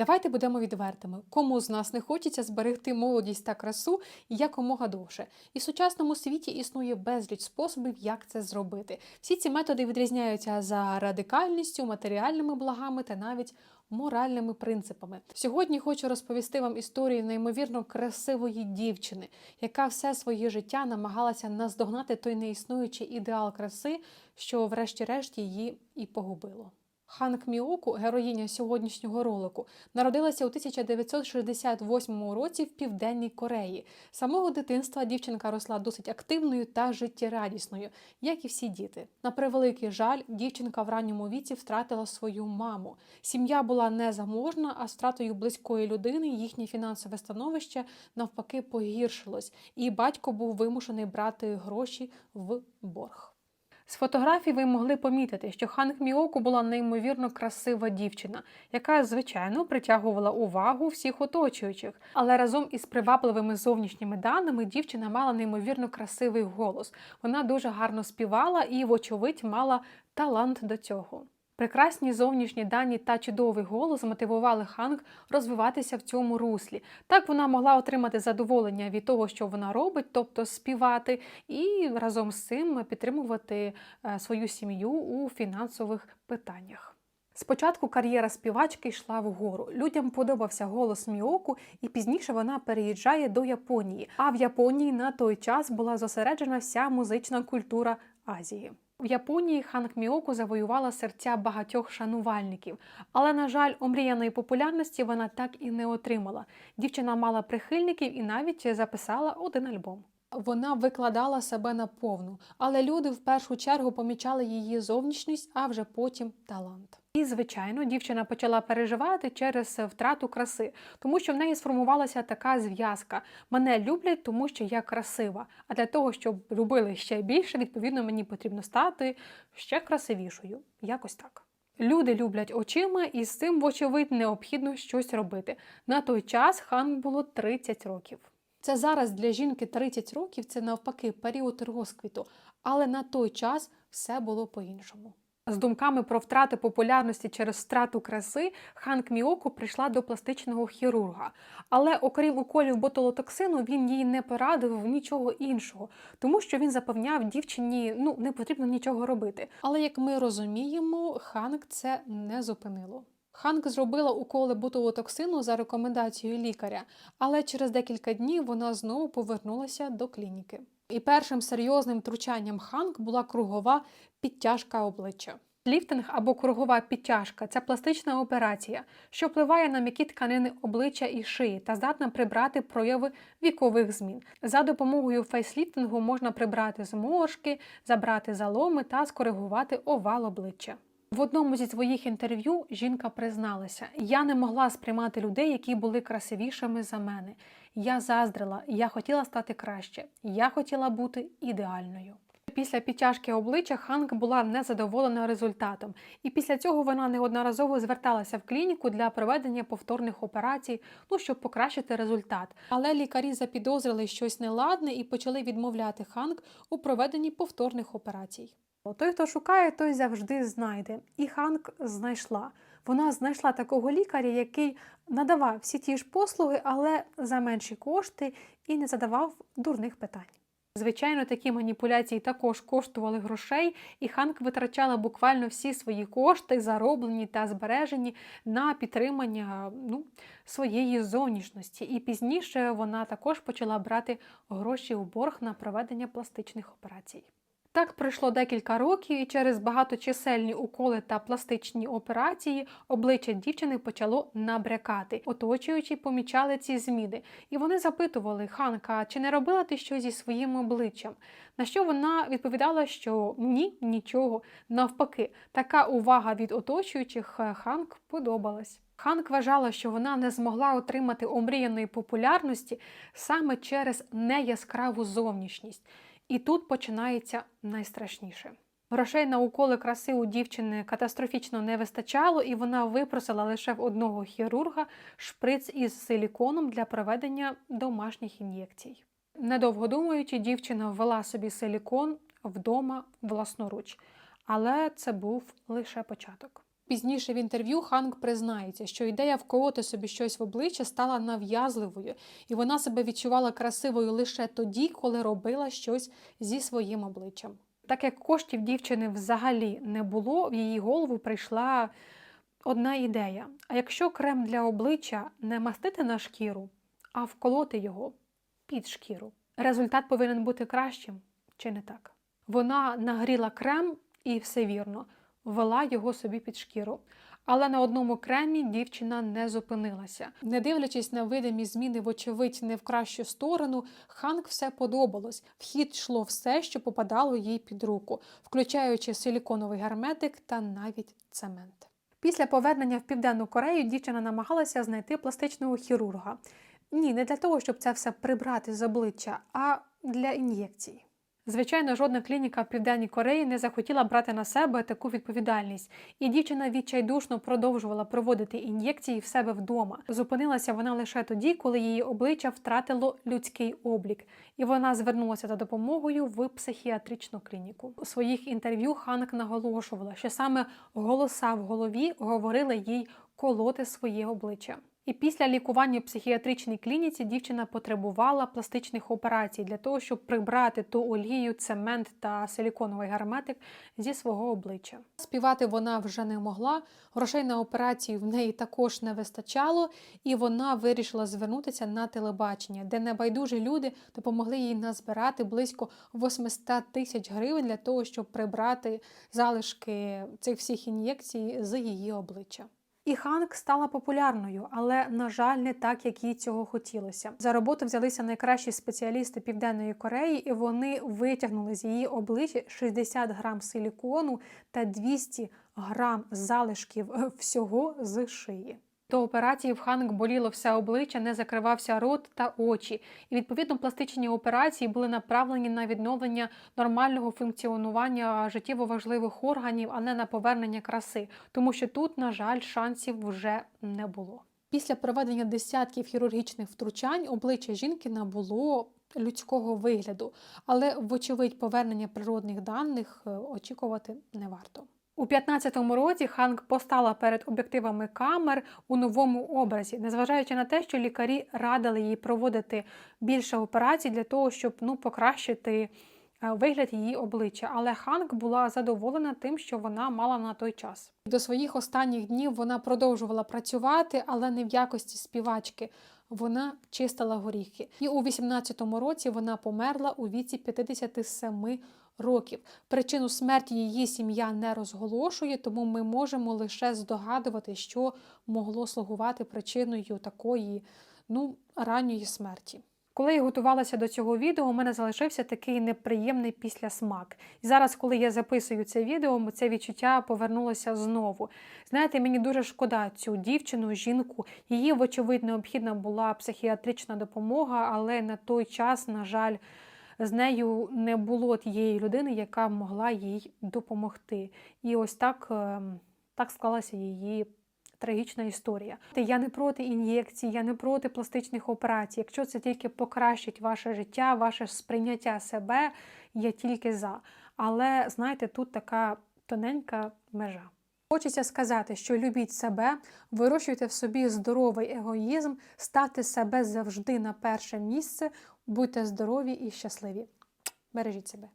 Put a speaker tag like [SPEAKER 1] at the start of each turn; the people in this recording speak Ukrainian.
[SPEAKER 1] Давайте будемо відвертими. Кому з нас не хочеться зберегти молодість та красу якомога довше. І в сучасному світі існує безліч способів, як це зробити. Всі ці методи відрізняються за радикальністю, матеріальними благами та навіть моральними принципами. Сьогодні хочу розповісти вам історію неймовірно красивої дівчини, яка все своє життя намагалася наздогнати той неіснуючий ідеал краси, що, врешті-решт, її і погубило. Ханк Міоку, героїня сьогоднішнього ролику, народилася у 1968 році в Південній Кореї. Самого дитинства дівчинка росла досить активною та життєрадісною, як і всі діти. На превеликий жаль, дівчинка в ранньому віці втратила свою маму. Сім'я була незаможна, а з втратою близької людини їхнє фінансове становище навпаки погіршилось, і батько був вимушений брати гроші в борг. З фотографій ви могли помітити, що Ханг Міоку була неймовірно красива дівчина, яка, звичайно, притягувала увагу всіх оточуючих. Але разом із привабливими зовнішніми даними дівчина мала неймовірно красивий голос. Вона дуже гарно співала і, вочевидь, мала талант до цього. Прекрасні зовнішні дані та чудовий голос мотивували Ханг розвиватися в цьому руслі. Так вона могла отримати задоволення від того, що вона робить, тобто співати, і разом з цим підтримувати е, свою сім'ю у фінансових питаннях. Спочатку кар'єра співачки йшла вгору. Людям подобався голос Міоку, і пізніше вона переїжджає до Японії. А в Японії на той час була зосереджена вся музична культура Азії. В Японії Ханг Міоку завоювала серця багатьох шанувальників, але, на жаль, омріяної популярності вона так і не отримала. Дівчина мала прихильників і навіть записала один альбом. Вона викладала себе наповну, але люди в першу чергу помічали її зовнішність, а вже потім талант. І, звичайно, дівчина почала переживати через втрату краси, тому що в неї сформувалася така зв'язка: мене люблять, тому що я красива. А для того, щоб любили ще більше, відповідно, мені потрібно стати ще красивішою. Якось так. Люди люблять очима, і з цим, вочевидь, необхідно щось робити. На той час хан було 30 років. Це зараз для жінки 30 років це навпаки період розквіту, але на той час все було по-іншому. З думками про втрати популярності через втрату краси Ханк Міоку прийшла до пластичного хірурга. Але окрім уколів ботулотоксину, він їй не порадив нічого іншого, тому що він запевняв дівчині, ну не потрібно нічого робити. Але як ми розуміємо, Ханк це не зупинило. Ханк зробила уколи ботулотоксину за рекомендацією лікаря, але через декілька днів вона знову повернулася до клініки. І першим серйозним втручанням Ханк була кругова підтяжка обличчя. Ліфтинг або кругова підтяжка це пластична операція, що впливає на м'які тканини обличчя і шиї та здатна прибрати прояви вікових змін. За допомогою фейсліфтингу можна прибрати зморшки, забрати заломи та скоригувати овал обличчя. В одному зі своїх інтерв'ю жінка призналася: я не могла сприймати людей, які були красивішими за мене. Я заздрила, я хотіла стати краще, я хотіла бути ідеальною. Після підтяжки обличчя Ханк була незадоволена результатом, і після цього вона неодноразово зверталася в клініку для проведення повторних операцій, ну щоб покращити результат. Але лікарі запідозрили щось неладне і почали відмовляти Ханк у проведенні повторних операцій. Той, хто шукає, той завжди знайде. І Ханк знайшла. Вона знайшла такого лікаря, який надавав всі ті ж послуги, але за менші кошти і не задавав дурних питань. Звичайно, такі маніпуляції також коштували грошей, і Ханк витрачала буквально всі свої кошти, зароблені та збережені на підтримання ну, своєї зовнішності. І пізніше вона також почала брати гроші у борг на проведення пластичних операцій. Так пройшло декілька років, і через багаточисельні уколи та пластичні операції обличчя дівчини почало набрякати. Оточуючі помічали ці зміни, і вони запитували Ханка, чи не робила ти щось зі своїм обличчям. На що вона відповідала, що ні, нічого. Навпаки, така увага від оточуючих Ханк подобалась. Ханк вважала, що вона не змогла отримати омріяної популярності саме через неяскраву зовнішність. І тут починається найстрашніше. Грошей на уколи краси у дівчини катастрофічно не вистачало, і вона випросила лише в одного хірурга шприц із силіконом для проведення домашніх ін'єкцій. Недовго думаючи, дівчина ввела собі силікон вдома власноруч, але це був лише початок. Пізніше в інтерв'ю Ханк признається, що ідея вколоти собі щось в обличчя стала нав'язливою, і вона себе відчувала красивою лише тоді, коли робила щось зі своїм обличчям. Так як коштів дівчини взагалі не було, в її голову прийшла одна ідея: а якщо крем для обличчя не мастити на шкіру, а вколоти його під шкіру, результат повинен бути кращим, чи не так? Вона нагріла крем і все вірно, ввела його собі під шкіру. Але на одному кремі дівчина не зупинилася. Не дивлячись на видимі зміни, вочевидь, не в кращу сторону, Ханк все подобалось. В хід йшло все, що попадало їй під руку, включаючи силіконовий герметик та навіть цемент. Після повернення в Південну Корею дівчина намагалася знайти пластичного хірурга. Ні, не для того, щоб це все прибрати з обличчя, а для ін'єкцій. Звичайно, жодна клініка в Південній Кореї не захотіла брати на себе таку відповідальність, і дівчина відчайдушно продовжувала проводити ін'єкції в себе вдома. Зупинилася вона лише тоді, коли її обличчя втратило людський облік, і вона звернулася за допомогою в психіатричну клініку. У своїх інтерв'ю Ханк наголошувала, що саме голоса в голові говорили їй колоти своє обличчя. І після лікування в психіатричній клініці дівчина потребувала пластичних операцій для того, щоб прибрати ту олію, цемент та силіконовий герметик зі свого обличчя. Співати вона вже не могла, грошей на операцію в неї також не вистачало, і вона вирішила звернутися на телебачення, де небайдужі люди допомогли їй назбирати близько 800 тисяч гривень для того, щоб прибрати залишки цих всіх ін'єкцій з її обличчя. І Ханк стала популярною, але, на жаль, не так, як їй цього хотілося. За роботу взялися найкращі спеціалісти Південної Кореї, і вони витягнули з її обличчя 60 грам силікону та 200 грам залишків е, всього з шиї. До операції в Ханк боліло все обличчя, не закривався рот та очі. І відповідно пластичні операції були направлені на відновлення нормального функціонування життєво важливих органів, а не на повернення краси, тому що тут, на жаль, шансів вже не було. Після проведення десятків хірургічних втручань обличчя жінки набуло людського вигляду, але, вочевидь, повернення природних даних е, очікувати не варто. У 15-му році Ханк постала перед об'єктивами камер у новому образі, незважаючи на те, що лікарі радили їй проводити більше операцій для того, щоб ну, покращити е, вигляд її обличчя. Але Ханк була задоволена тим, що вона мала на той час. До своїх останніх днів вона продовжувала працювати, але не в якості співачки. Вона чистила горіхи. І у 18-му році вона померла у віці 57 років. Причину смерті її сім'я не розголошує, тому ми можемо лише здогадувати, що могло слугувати причиною такої ну, ранньої смерті. Коли я готувалася до цього відео, у мене залишився такий неприємний післясмак. І зараз, коли я записую це відео, це відчуття повернулося знову. Знаєте, мені дуже шкода цю дівчину, жінку. Її, вочевидь, необхідна була психіатрична допомога, але на той час, на жаль, з нею не було тієї людини, яка могла їй допомогти. І ось так, ем, так склалася її. Трагічна історія. Я не проти ін'єкцій, я не проти пластичних операцій. Якщо це тільки покращить ваше життя, ваше сприйняття себе, я тільки за. Але знаєте, тут така тоненька межа. Хочеться сказати, що любіть себе, вирощуйте в собі здоровий егоїзм, ставте себе завжди на перше місце, будьте здорові і щасливі. Бережіть себе.